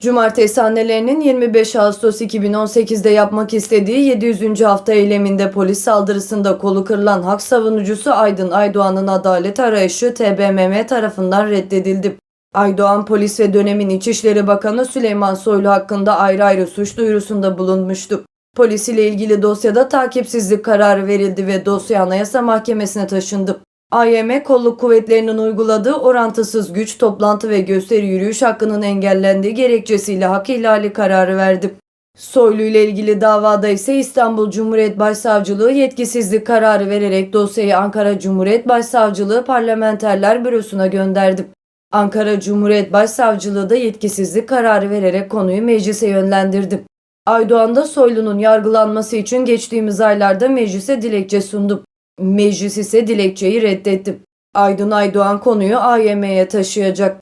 Cumartesi annelerinin 25 Ağustos 2018'de yapmak istediği 700. hafta eyleminde polis saldırısında kolu kırılan hak savunucusu Aydın Aydoğan'ın adalet arayışı TBMM tarafından reddedildi. Aydoğan polis ve dönemin İçişleri Bakanı Süleyman Soylu hakkında ayrı ayrı suç duyurusunda bulunmuştu. Polis ile ilgili dosyada takipsizlik kararı verildi ve dosya Anayasa Mahkemesi'ne taşındı. AYM kolluk kuvvetlerinin uyguladığı orantısız güç, toplantı ve gösteri yürüyüş hakkının engellendiği gerekçesiyle hak ihlali kararı verdi. Soylu ile ilgili davada ise İstanbul Cumhuriyet Başsavcılığı yetkisizlik kararı vererek dosyayı Ankara Cumhuriyet Başsavcılığı Parlamenterler Bürosu'na gönderdi. Ankara Cumhuriyet Başsavcılığı da yetkisizlik kararı vererek konuyu meclise yönlendirdi. Aydoğan da Soylu'nun yargılanması için geçtiğimiz aylarda meclise dilekçe sundu. Meclis ise dilekçeyi reddetti. Aydın Aydoğan konuyu AYM'ye taşıyacak.